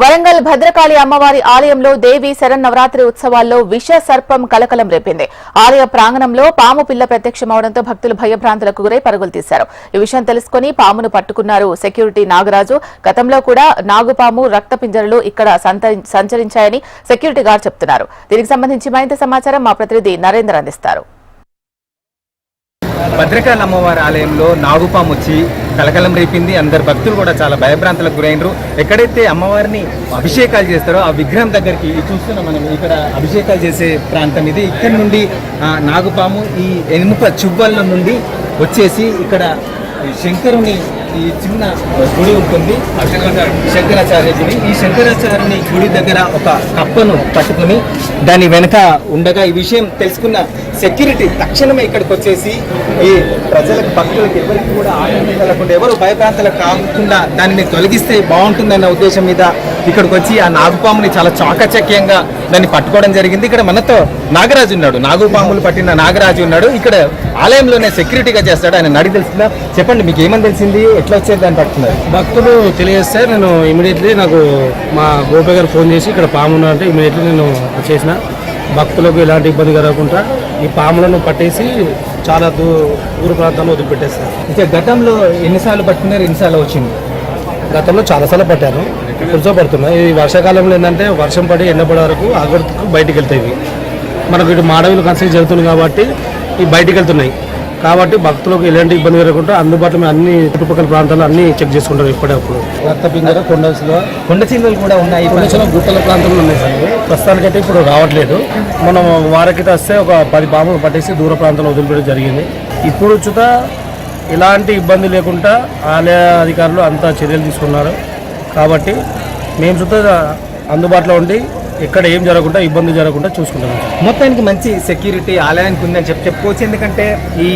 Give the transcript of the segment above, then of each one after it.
వరంగల్ భద్రకాళి అమ్మవారి ఆలయంలో దేవి శరన్నవరాత్రి ఉత్సవాల్లో విష సర్పం కలకలం రేపింది. ఆలయ ప్రాంగణంలో పాము పిల్ల ప్రత్యక్షమవడంతో భక్తులు భయభ్రాంతులకు గురై పరుగులు తీశారు. ఈ విషయం తెలుసుకుని పామును పట్టుకున్నారు సెక్యూరిటీ నాగరాజు. గతంలో కూడా నాగుపాము రక్తపింజరలు ఇక్కడ సంచరించాయని సెక్యూరిటీ గారు చెప్తున్నారు. దీనికి సంబంధించి మరింత సమాచారం మా ప్రతినిధి నరేందర్ అందిస్తారు. భద్రకాళి అమ్మవారి ఆలయంలో నాగుపాము వచ్చి కలకలం రేపింది. అందరు భక్తులు కూడా చాలా భయభ్రాంతులకు గురైనరు. ఎక్కడైతే అమ్మవారిని అభిషేకాలు చేస్తారో ఆ విగ్రహం దగ్గరికి చూస్తున్న చూస్తున్నాం మనం ఇక్కడ అభిషేకాలు చేసే ప్రాంతం ఇది. ఇక్కడ నుండి నాగుపాము ఈ ఎనుక చువ్వల నుండి వచ్చేసి ఇక్కడ ఈ శంకరుని ఈ చిన్న గుడి ఉంటుంది. శంకరాచార్య గుడి ఈ శంకరాచార్యుని గుడి దగ్గర ఒక కప్పను పట్టుకుని దాని వెనక ఉండగా ఈ విషయం తెలుసుకున్న సెక్యూరిటీ తక్షణమే ఇక్కడికి వచ్చేసి ఈ ప్రజలకు భక్తులకు ఎవరికి కూడా ఆటంకం కలగకుండా ఎవరు భయప్రాంతాలకు కాకుండా దానిని తొలగిస్తే బాగుంటుందన్న ఉద్దేశం మీద ఇక్కడికి వచ్చి ఆ నాగుపాముని చాలా చాకచక్యంగా దాన్ని పట్టుకోవడం జరిగింది. ఇక్కడ మనతో నాగరాజు ఉన్నాడు. నాగుపాములు పట్టిన నాగరాజు ఉన్నాడు. ఇక్కడ ఆలయంలోనే సెక్యూరిటీగా చేస్తాడు. ఆయన నడి తెలిసిందా చెప్పండి మీకు ఏమని తెలిసింది? ఎట్లా వచ్చేది దాన్ని పట్టుకున్నారు? భక్తులు తెలియజేస్తే నేను ఇమీడియట్లీ నాకు మా గోపే గారు ఫోన్ చేసి ఇక్కడ పాము ఉన్నదంటే ఇమీడియట్లీ నేను చేసిన. భక్తులకు ఎలాంటి ఇబ్బంది కలగకుండా ఈ పాములను పట్టేసి చాలా దూ దూర ప్రాంతాల్లో వదిలిపెట్టేస్తాను ఇంకా గతంలో ఎన్నిసార్లు పట్టుకున్నారు ఎన్నిసార్లు వచ్చింది? గతంలో చాలాసార్లు పట్టాను. కూర్చో పడుతున్నాయి ఈ వర్షాకాలంలో ఏంటంటే వర్షం పడి ఎండపడే వరకు ఆగొడుకు బయటికి వెళ్తాయి. మనకు ఇటు మాడవిలు కన్స్ట్రక్ట్ జరుగుతుంది కాబట్టి ఈ బయటికి వెళ్తున్నాయి. కాబట్టి భక్తులకు ఎలాంటి ఇబ్బంది కలగకుండా అందుబాటులో మేము అన్ని చుట్టుపక్కల ప్రాంతాల్లో అన్ని చెక్ చేసుకుంటాం ఎప్పటికప్పుడు రక్తపింజర కొండలో కొండ చిల్లులు కూడా ఉన్నాయి కొంచెం గుట్టల ప్రాంతంలో ఉన్నాయి సార్. ప్రస్తుతానికైతే ఇప్పుడు రావట్లేదు. మనం వారకిట వస్తే ఒక పది పాములు పట్టేసి దూర ప్రాంతంలో వదిలిపెట్టడం జరిగింది. ఇప్పుడు చుత ఎలాంటి ఇబ్బంది లేకుండా ఆలయ అధికారులు అంతా చర్యలు తీసుకున్నారు. కాబట్టి మేము చుత అందుబాటులో ఉండి ఎక్కడ ఏం జరగకుండా ఇబ్బంది జరగకుండా చూసుకుంటాం. మొత్తానికి మంచి సెక్యూరిటీ ఆలయానికి ఉందని చెప్పి చెప్పుకోవచ్చు. ఎందుకంటే ఈ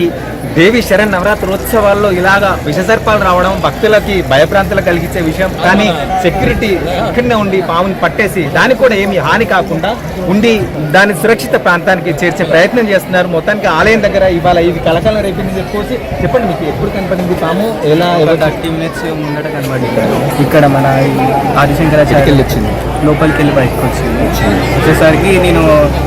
దేవి శరణ్ నవరాత్రోత్సవాల్లో ఇలాగా విషసర్పాలు రావడం భక్తులకి భయప్రాంతాలు కలిగించే విషయం. కానీ సెక్యూరిటీ ఇక్కడనే ఉండి పాముని పట్టేసి దానికి కూడా ఏమి హాని కాకుండా ఉండి దాని సురక్షిత ప్రాంతానికి చేర్చే ప్రయత్నం చేస్తున్నారు. మొత్తానికి ఆలయం దగ్గర ఇవాళ ఇది కలకలం రేపింది చెప్పుకోవచ్చు. చెప్పండి మీకు ఎప్పుడు కనపడింది పాము? ఎలా ఎవరు? థర్టీ మినిట్స్ ముందట కనబడి ఇక్కడ మన ఆదిశంకరాచార్య వెళ్ళి వచ్చింది లోపలికి వెళ్ళి బయటకు వచ్చింది. వచ్చేసరికి నేను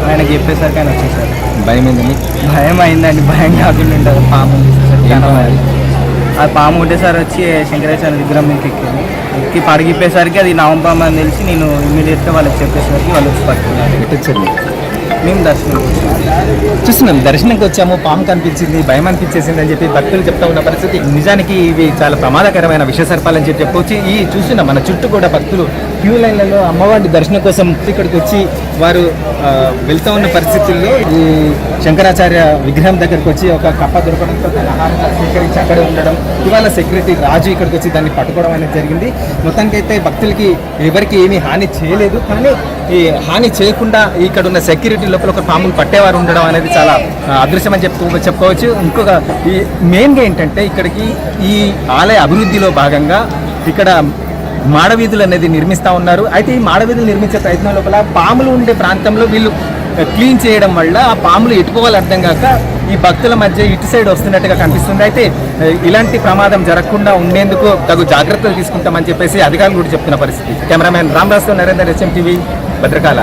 ఆయనకి చెప్పేసరికి ఆయన వచ్చేసారు. భయం ఏంటండి భయం అయిందండి భయం కాకుండా ఉంటుంది. పాము. ఆ పాము ఒకటేసారి వచ్చి శంకరాచార్య విగ్రహం మీకు ఎక్కింది. ఎక్కి పడిగిప్పేసరికి అది నవంపాము అని తెలిసి నేను ఇమీడియట్గా వాళ్ళకి చెప్పేసరికి వాళ్ళు వచ్చి పట్టుకున్నారు. మేము దర్శనం చూస్తున్నాం దర్శనంకి వచ్చాము పాము కనిపించింది భయం అనిపించేసింది అని చెప్పి భక్తులు చెప్తా ఉన్న పరిస్థితి. నిజానికి ఇవి చాలా ప్రమాదకరమైన విష సర్పాలని చెప్పి చెప్పొచ్చి. ఈ చూస్తున్నాం మన చుట్టూ కూడా భక్తులు క్యూ లైన్లలో అమ్మవారి దర్శనం కోసం ఇక్కడికి వచ్చి వారు వెళ్తూ ఉన్న పరిస్థితుల్లో ఈ శంకరాచార్య విగ్రహం దగ్గరికి వచ్చి ఒక కప్ప దొరకడంతో తన ఆహారంగా స్వీకరించి అక్కడే ఉండడం ఇవాళ సెక్యూరిటీ రాజు ఇక్కడికి వచ్చి దాన్ని పట్టుకోవడం అనేది జరిగింది. మొత్తానికైతే భక్తులకి ఎవరికి ఏమీ హాని చేయలేదు కానీ ఈ హాని చేయకుండా ఇక్కడ ఉన్న సెక్యూరిటీ లోపల ఒక పాములు పట్టేవారు ఉండడం అనేది చాలా అదృశ్యం అని చెప్పుకో చెప్పుకోవచ్చు. ఇంకొక ఈ మెయిన్గా ఏంటంటే ఇక్కడికి ఈ ఆలయ అభివృద్ధిలో భాగంగా ఇక్కడ మాడవీధులు అనేది నిర్మిస్తూ ఉన్నారు. అయితే ఈ మాడవీధులు నిర్మించే ప్రయత్నం లోపల పాములు ఉండే ప్రాంతంలో వీళ్ళు క్లీన్ చేయడం వల్ల ఆ పాములు ఎటుకోవాలి అర్థం కాక ఈ భక్తుల మధ్య ఇటు సైడ్ వస్తున్నట్టుగా కనిపిస్తుంది. అయితే ఇలాంటి ప్రమాదం జరగకుండా ఉండేందుకు తగు జాగ్రత్తలు తీసుకుంటామని చెప్పేసి అధికారులు కూడా చెప్తున్న పరిస్థితి. కెమెరామెన్ రామదాస్తో నరేందర్ ఎస్ఎం టీవీ భద్రకాల